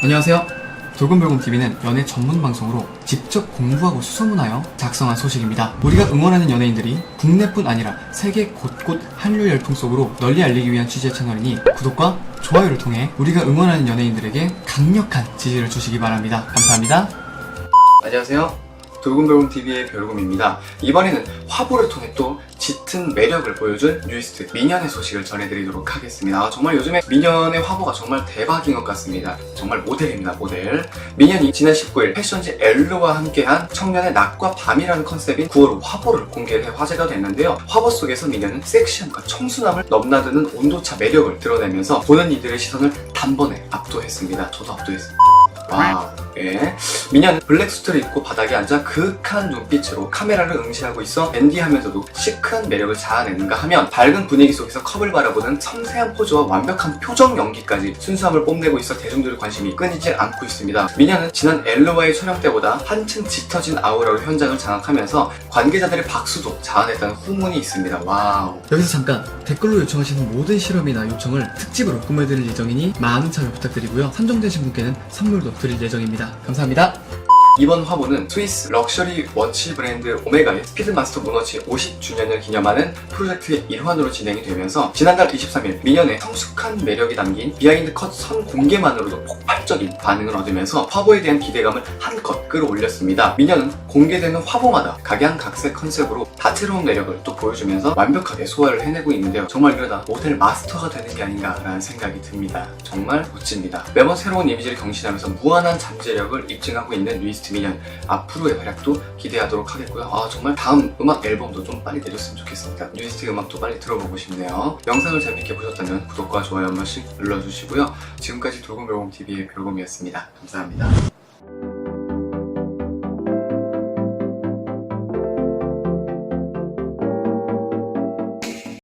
안녕하세요. 돌곰별곰TV는 연애 전문 방송으로 직접 공부하고 수소문하여 작성한 소식입니다. 우리가 응원하는 연예인들이 국내뿐 아니라 세계 곳곳 한류 열풍 속으로 널리 알리기 위한 취재 채널이니 구독과 좋아요를 통해 우리가 응원하는 연예인들에게 강력한 지지를 주시기 바랍니다. 감사합니다. 안녕하세요. 돌곰별곰TV의 별곰입니다. 이번에는 화보를 통해 또 짙은 매력을 보여준 뉴이스트 미년의 소식을 전해드리도록 하겠습니다. 아, 정말 요즘에 미년의 화보가 정말 대박인 것 같습니다. 정말 모델입니다, 모델. 미년이 지난 19일 패션지 엘로와 함께한 청년의 낮과 밤이라는 컨셉인 9월 화보를 공개해 화제가 됐는데요. 화보 속에서 미년은 섹시함과 청순함을 넘나드는 온도차 매력을 드러내면서 보는 이들의 시선을 단번에 압도했습니다. 저도 압도했습니다. 와, 예. 미녀는 블랙 수트를 입고 바닥에 앉아 그윽한 눈빛으로 카메라를 응시하고 있어 댄디하면서도 시크한 매력을 자아내는가 하면 밝은 분위기 속에서 컵을 바라보는 섬세한 포즈와 완벽한 표정 연기까지 순수함을 뽐내고 있어 대중들의 관심이 끊이질 않고 있습니다. 미녀는 지난 엘로와의 촬영 때보다 한층 짙어진 아우라로 현장을 장악하면서 관계자들의 박수도 자아냈다는 후문이 있습니다. 와우. 여기서 잠깐 댓글로 요청하시는 모든 실험이나 요청을 특집으로 꾸며드릴 예정이니 많은 참여 부탁드리고요. 선정되신 분께는 선물도 드릴 예정입니다. 감사합니다. 이번 화보는 스위스 럭셔리 워치 브랜드 오메가의 스피드마스터 문워치 50주년을 기념하는 프로젝트의 일환으로 진행이 되면서 지난달 23일 미연의 성숙한 매력이 담긴 비하인드 컷 선 공개만으로도 폭발 적인 반응을 얻으면서 화보에 대한 기대감을 한껏 끌어올렸습니다. 미녀는 공개되는 화보마다 각양각색 컨셉으로 다채로운 매력을 또 보여주면서 완벽하게 소화를 해내고 있는데요. 정말 이러다 모델 마스터가 되는 게 아닌가라는 생각이 듭니다. 정말 멋집니다. 매번 새로운 이미지를 경신하면서 무한한 잠재력을 입증하고 있는 뉴이스트 미년 앞으로의 활약도 기대하도록 하겠고요. 아 정말 다음 음악 앨범도 좀 빨리 내줬으면 좋겠습니다. 뉴이스트 음악도 빨리 들어보고 싶네요. 영상을 재밌게 보셨다면 구독과 좋아요 한 번씩 눌러주시고요. 지금까지 돌곰별곰TV의 별곰이었습니다. 감사합니다.